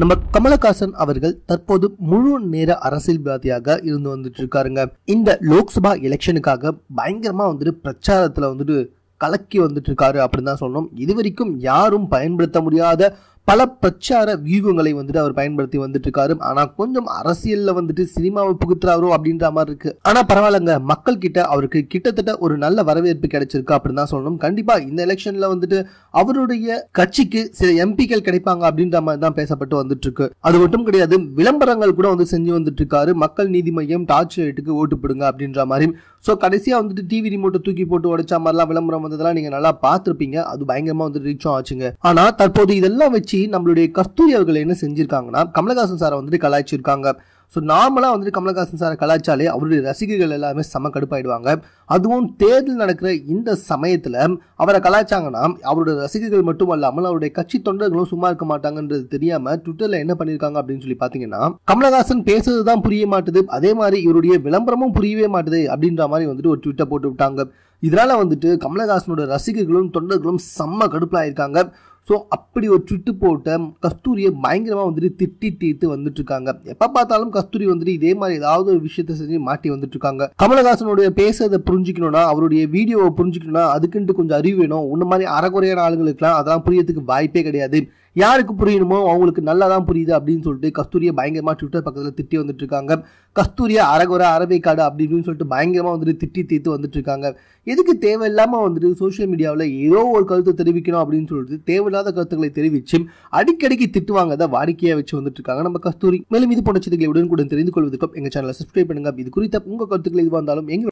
நம்ம கமலஹாசன் அவர்கள் தற்போது முழு நேர அரசியல்வாதியாக இருந்து வந்துட்டு இருக்காருங்க இந்த லோக்சபா எலெக்ஷனுக்காக பயங்கரமா வந்துட்டு பிரச்சாரத்துல வந்துட்டு கலக்கி வந்துட்டு இருக்காரு அப்படின்னு தான் சொல்லணும். இது வரைக்கும் யாரும் பயன்படுத்த முடியாத பல பிரச்சார வியூகங்களை வந்துட்டு அவர் பயன்படுத்தி வந்துட்டு இருக்காரு ஆனா கொஞ்சம் அரசியல்ல வந்துட்டு சினிமாவை புகுத்துறாரோ அப்படின்ற மாதிரி இருக்கு. ஆனா பரவாயில்லங்க. மக்கள் கிட்ட அவருக்கு கிட்டத்தட்ட ஒரு நல்ல வரவேற்பு கிடைச்சிருக்கு அப்படின்னு தான் சொல்லணும். கண்டிப்பா இந்த எலெக்ஷன்ல வந்துட்டு அவருடைய கட்சிக்கு சில எம்பிக்கள் கிடைப்பாங்க அப்படின்ற மாதிரி தான் பேசப்பட்டு வந்துட்டு இருக்கு அது மட்டும் கிடையாது விளம்பரங்கள் கூட வந்து செஞ்சு வந்துட்டு இருக்காரு மக்கள் நீதி மையம் டார்ச் லைட்டுக்கு ஓட்டு போடுங்க அப்படின்ற மாதிரி ஸோ கடைசியா வந்துட்டு டிவி ரிமோட்டை தூக்கி போட்டு உடைச்ச மாதிரிலாம் விளம்பரம் வந்ததெல்லாம் நீங்க நல்லா பார்த்துருப்பீங்க. அது பயங்கரமா வந்து ரீச்சும் ஆச்சுங்க. ஆனா தற்போது இதெல்லாம் வச்சு நம்மளுடைய கஸ்தூரி அவர்கள் என்ன செஞ்சிருக்காங்கன்னா கமலஹாசன் சாரை வந்துட்டு கலாய்ச்சிருக்காங்க. ஸோ நார்மலாக வந்துட்டு கமலஹாசன் சாரை கலாய்ச்சாலே அவருடைய ரசிகர்கள் எல்லாமே செம கடுப்பாயிடுவாங்க. அதுவும் தேர்தல் நடக்கிற இந்த சமயத்தில் அவரை கலாய்ச்சாங்கன்னா அவருடைய ரசிகர்கள் மட்டும் அல்லாமல் அவருடைய கட்சி தொண்டர்களும் சும்மா இருக்க மாட்டாங்கன்றது தெரியாமல் ட்விட்டரில் என்ன பண்ணியிருக்காங்க அப்படின்னு சொல்லி பார்த்தீங்கன்னா கமலஹாசன் பேசுறது தான் புரிய மாட்டுது. அதே மாதிரி இவருடைய விளம்பரமும் புரியவே மாட்டுது அப்படின்ற மாதிரி வந்துட்டு ஒரு ட்விட்டர் போட்டு விட்டாங்க. இதனால் வந்துட்டு கமலஹாசனோட ரசிகர்களும் தொண்டர்களும் செம்ம கடுப்பில் ஆயிருக்காங்க ஸோ அப்படி ஒரு ட்விட்டு போட்ட கஸ்தூரியை பயங்கரமாக வந்துட்டு திட்டி தீர்த்து வந்துட்டுருக்காங்க. எப்போ பார்த்தாலும் கஸ்தூரி வந்துட்டு இதே மாதிரி ஏதாவது ஒரு விஷயத்த செஞ்சு மாட்டி வந்துட்டுருக்காங்க. கமலஹாசனுடைய பேசுறதை புரிஞ்சிக்கணும்னா அவருடைய வீடியோவை புரிஞ்சிக்கணும்னா அதுக்குன்ட்டு கொஞ்சம் அறிவு வேணும். உன்ன மாதிரி அறகுறையான ஆளுங்களுக்குலாம் அதெல்லாம் புரியறதுக்கு வாய்ப்பே கிடையாது. யாருக்கு புரியணுமோ அவங்களுக்கு நல்லா தான் புரியுது அப்படின்னு சொல்லிட்டு கஸ்தூரியை பயங்கரமாக ட்விட்டர் பக்கத்தில் திட்டி வந்துட்டு இருக்காங்க. கஸ்தூரியா அரகுர அரபிக்காடு அப்படி இப்படின்னு சொல்லிட்டு பயங்கரமாக வந்துட்டு திட்டி தீர்த்து வந்துட்டு இருக்காங்க. எதுக்கு தேவையில்லாமல் வந்துட்டு சோஷியல் மீடியாவில் ஏதோ ஒரு கருத்தை தெரிவிக்கணும் அப்படின்னு சொல்லிட்டு தேவையில்லாத கருத்துக்களை தெரிவிச்சு அடிக்கடிக்கு திட்டுவாங்க அதை வாடிக்கையாக வச்சு வந்துட்டு இருக்காங்க நம்ம கஸ்தூரி. மேலும் இது போன்ற செய்திகளை உடனுக்குடன் தெரிந்து கொள்வதற்கும் எங்கள் சேனலை சப்ஸ்கிரைப் பண்ணுங்க. இது குறித்த உங்கள் கருத்துக்கள் எதுவாக இருந்தாலும் எங்கள்